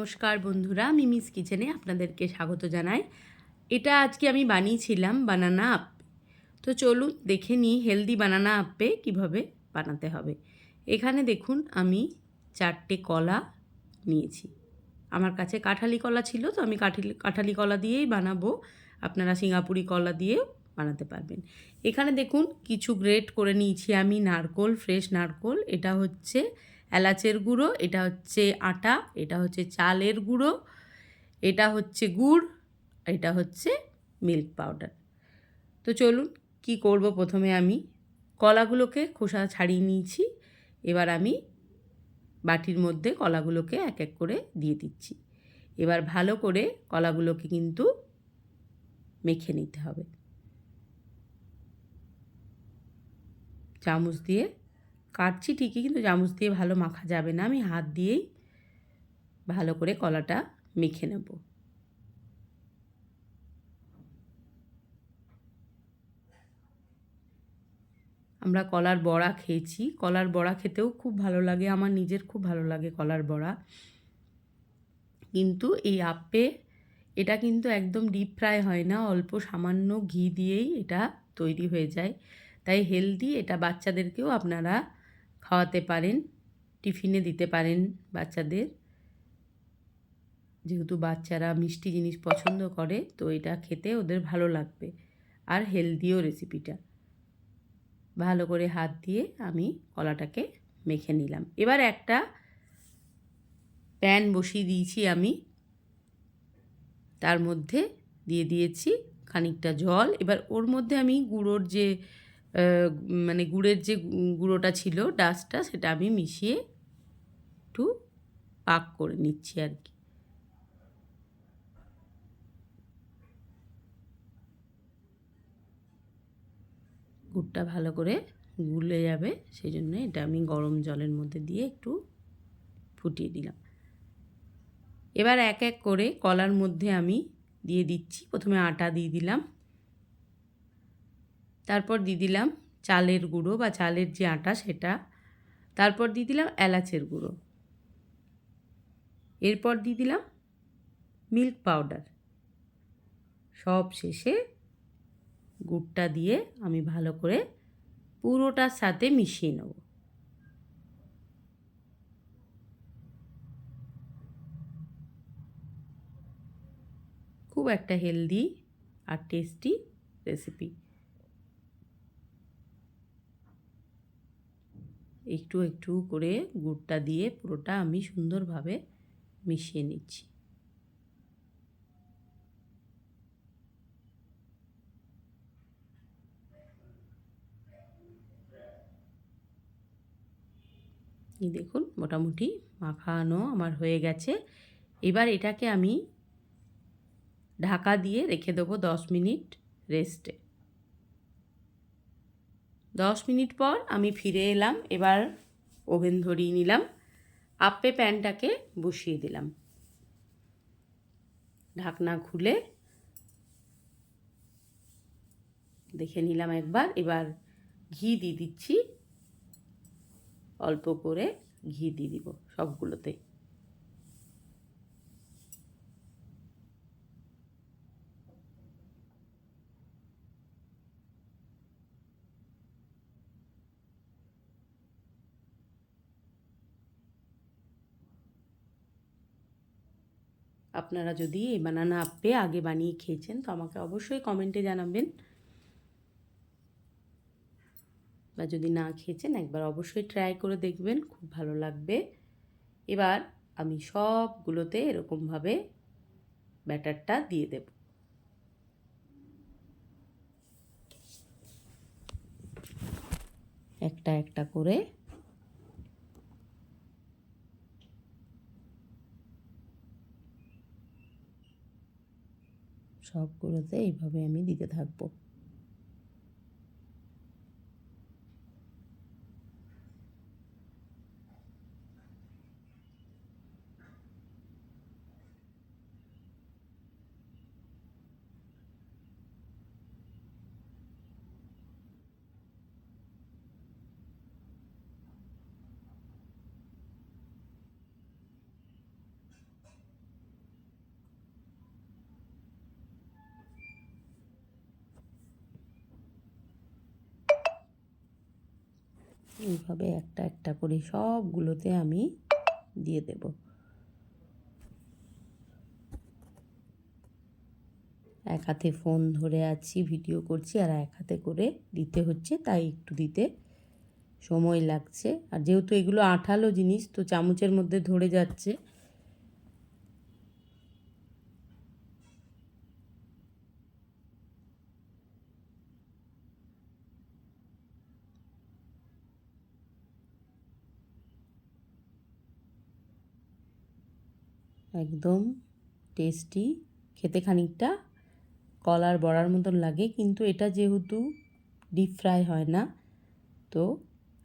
নমস্কার বন্ধুরা, মিমিস কিচেনে আপনাদেরকে স্বাগত জানাই। এটা আজকে আমি বানিয়েছিলাম বানানা আপ্পে তো চলুন দেখে নিই হেলদি বানানা আপ্পে কীভাবে বানাতে হবে। এখানে দেখুন আমি চারটে কলা নিয়েছি। আমার কাছে কাঁঠালি কলা ছিল, তো আমি কাঠালি কাঁঠালি কলা দিয়েই বানাবো। আপনারা সিঙ্গাপুরি কলা দিয়েও বানাতে পারবেন। এখানে দেখুন কিছু গ্রেট করে নিয়েছি আমি, নারকোল, ফ্রেশ নারকোল। এটা হচ্ছে এলাচের গুঁড়ো, এটা হচ্ছে আটা, এটা হচ্ছে চালের গুঁড়ো, এটা হচ্ছে গুড়, এটা হচ্ছে মিল্ক পাউডার। তো চলুন কি করব প্রথমে আমি? কলাগুলোকে খোসা ছাড়িয়ে নিয়েছি, এবার আমি বাটির মধ্যে কলাগুলোকে এক এক করে দিয়ে দিচ্ছি। এবার ভালো করে কলাগুলোকে কিন্তু মেখে নিতে হবে। চামচ দিয়ে কাটছি ঠিকই কিন্তু চামচ দিয়ে ভালো মাখা যাবে না। আমি হাত দিয়েই ভালো করে কলাটা মেখে নেব। আমরা কলার বড়া খেয়েছি। কলার বড়া খেতেও খুব ভালো লাগে। আমার নিজের খুব ভালো লাগে কলার বড়া। কিন্তু এই আপে এটা কিন্তু একদম ডিপ ফ্রাই হয় না। অল্প সামান্য ঘি দিয়েই এটা তৈরি হয়ে যায়। তাই হেলদি এটা বাচ্চাদেরকেও আপনারা খাওয়াতে পারেন, টিফিনে দিতে পারেন বাচ্চাদের। যেহেতু বাচ্চারা মিষ্টি জিনিস পছন্দ করে, তো এটা খেতে ওদের ভালো লাগবে। আর হেলদিও রেসিপিটা। ভালো করে হাত দিয়ে আমি কলাটাকে মেখে নিলাম। এবার একটা প্যান বসিয়ে দিয়েছি আমি। তার মধ্যে দিয়ে দিয়েছি খানিকটা জল। এবার ওর মধ্যে আমি গুঁড়োর যে মানে গুড়ের যে গুঁড়োটা ছিল ডাস্টটা, সেটা আমি মিশিয়ে একটু পাক করে নিচ্ছি আর কি। গুড়টা ভালো করে গুলে যাবে, সেই জন্য এটা আমি গরম জলের মধ্যে দিয়ে একটু ফুটিয়ে দিলাম এবার এক এক করে কলার মধ্যে আমি দিয়ে দিচ্ছি। প্রথমে আটা দিয়ে দিলাম। তারপর দিয়ে দিলাম চালের গুঁড়ো বা চালের যে আটা সেটা। তারপর দিয়ে দিলাম এলাচের গুঁড়ো। এরপর দিয়ে দিলাম মিল্ক পাউডার। সব শেষে গুড়টা দিয়ে আমি ভালো করে পুরোটার সাথে মিশিয়ে নেব। খুব একটা হেলদি আর টেস্টি রেসিপি। একটু একটু করে গুড়টা দিয়ে পুরোটা আমি সুন্দরভাবে মিশিয়ে নিচ্ছি। দেখুন, মোটামুটি মাখানো আমার হয়ে গেছে। এবার এটাকে আমি ঢাকা দিয়ে রেখে দেবো দশ মিনিট রেস্টে। দশ মিনিট পর আমি ফিরে এলাম, এবার ওভেন ধরিয়ে নিলাম, আপে প্যানটাকে বসিয়ে দিলাম। ঢাকনা খুলে দেখে নিলাম একবার, এবার ঘি দিয়ে দিচ্ছি, অল্প করে ঘি দিয়ে দিব সবগুলোতে। আপনারা যদি এই বানানা আপ্পে আগে বানিয়ে খেয়েছেন, তো আমাকে অবশ্যই কমেন্টে জানাবেন। বা যদি না খেয়েছেন, একবার অবশ্যই ট্রাই করে দেখবেন, খুব ভালো লাগবে। এবার আমি সবগুলোতে এরকমভাবে ব্যাটারটা দিয়ে দেব। একটা একটা করে সবগুলোতে এইভাবে আমি দিতে থাকব। এইভাবে একটা একটা করে সবগুলোতে আমি দিয়ে দেব। এক হাতে ফোন ধরে আছি, ভিডিও করছি, আর এক হাতে করে দিতে হচ্ছে, তাই একটু দিতে সময় লাগছে। আর যেহেতু এগুলো আঠালো জিনিস, তো চামচের মধ্যে ধরে যাচ্ছে। একদম টেস্টি খেতে খানিকটা কলার বড়ার মতন লাগে, কিন্তু এটা যেহেতু ডিপ ফ্রাই হয় না, তো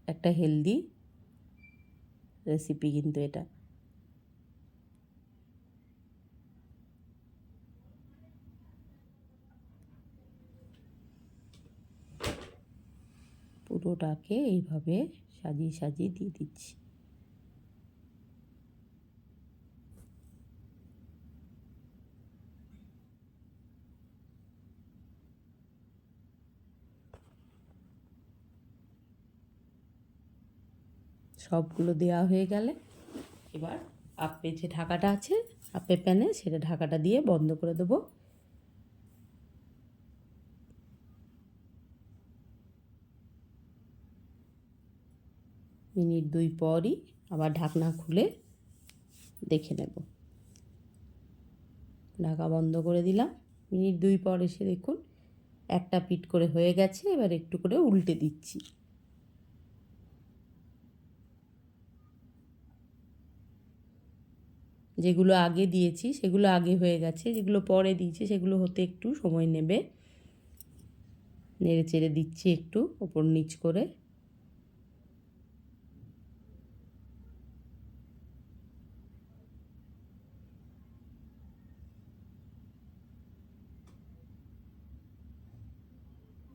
একটা হেলদি রেসিপি কিন্তু এটা। পুরোটাকে এইভাবে সাজিয়ে সাজিয়ে দিয়ে দিচ্ছি। সবগুলো দেওয়া হয়ে গেলে এবার আপে যে ঢাকাটা আছে আপে প্যানে সেটা ঢাকাটা দিয়ে বন্ধ করে দেবো। মিনিট দুই পরই আবার ঢাকনা খুলে দেখে নেব। ঢাকা বন্ধ করে দিলাম। মিনিট দুই পর এসে দেখুন, একটা পিট করে হয়ে গেছে। এবার একটু করে উল্টে দিচ্ছি। যেগুলো আগে দিয়েছি, সেগুলো আগে হয়ে গেছে, যেগুলো পরে দিয়েছি, সেগুলো হতে একটু সময় নেবে। নেড়ে চেড়ে দিচ্ছি একটু, ওপর নিচ করে।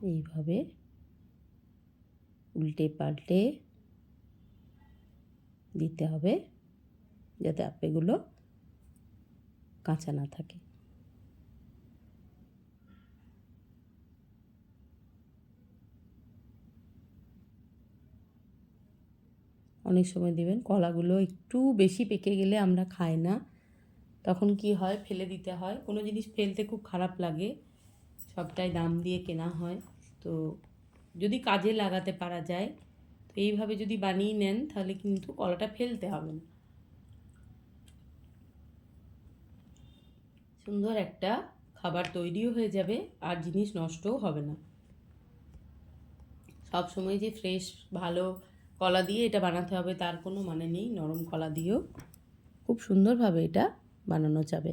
এইভাবে উল্টে পাল্টে দিতে হবে। যাতে আপেগুলো কাঁচা না থাকে। অনেক সময় দেবেন, কলাগুলো একটু বেশি পেকে গেলে আমরা খাই না। তখন কি হয়, ফেলে দিতে হয়। কোনো জিনিস ফেলতে খুব খারাপ লাগে, সবটাই দাম দিয়ে কেনা হয়। তো যদি কাজে লাগাতে পারা যায়, তো এইভাবে যদি বানিয়ে নেন, তাহলে কিন্তু কলাটা ফেলতে হবে না। সুন্দর একটা খাবার তৈরিও হয়ে যাবে আর জিনিস নষ্টও হবে না। সব সময় যে ফ্রেশ ভালো কলা দিয়ে এটা বানাতে হবে তার কোনো মানে নেই, নরম কলা দিয়েও খুব সুন্দরভাবে এটা বানানো যাবে।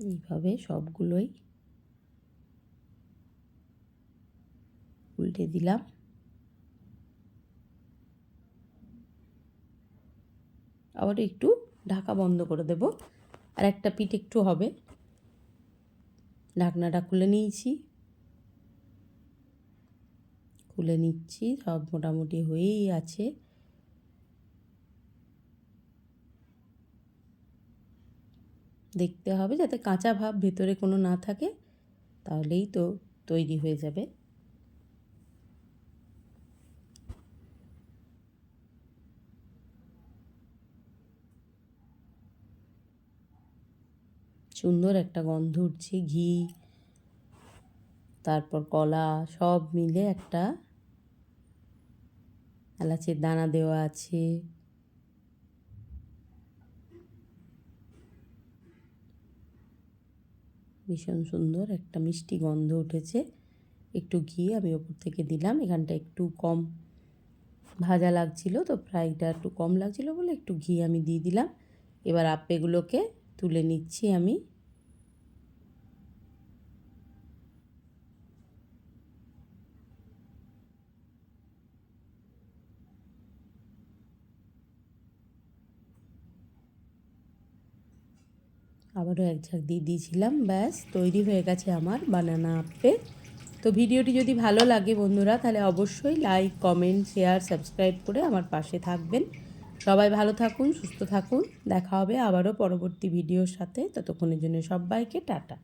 এইভাবে সবগুলোই উল্টে দিলাম। আবার একটু ঢাকা বন্ধ করে দেব। আর একটা পিঠ একটু হবে। ঢাকনাটা খুলে নিয়েছি। খুলে নিচ্ছি, সব মোটামুটি হয়েই আছে। দেখতে হবে যাতে কাঁচা ভাব ভেতরে কোনো না থাকে, তাহলেই তো তৈরি হয়ে যাবে। সুন্দর একটা গন্ধ উঠছে, ঘি, তারপর কলা, সব মিলে একটা এলাচের দানা দেওয়া আছে। ভীষণ সুন্দর একটা মিষ্টি গন্ধ উঠেছে। একটু ঘি আমি ওপর থেকে দিলাম। এখানটা একটু কম ভাজা লাগছিল, তো ফ্রাইটা একটু কম লাগছিল বলে একটু ঘি আমি দিয়ে দিলাম। এবার আপেগুলোকে তুলে নিচ্ছি আমি। আবারও এক ঝাঁক দিয়ে দিয়েছিলাম, ব্যাস তৈরি হয়ে গেছে আমার বানানা আপে তো ভিডিওটি যদি ভালো লাগে বন্ধুরা, তাহলে অবশ্যই লাইক কমেন্ট শেয়ার সাবস্ক্রাইব করে আমার পাশে থাকবেন। সবাই ভালো থাকুন, সুস্থ থাকুন। দেখা হবে আবারও পরবর্তী ভিডিওর সাথে। ততক্ষণের জন্য সবাইকে টাটা।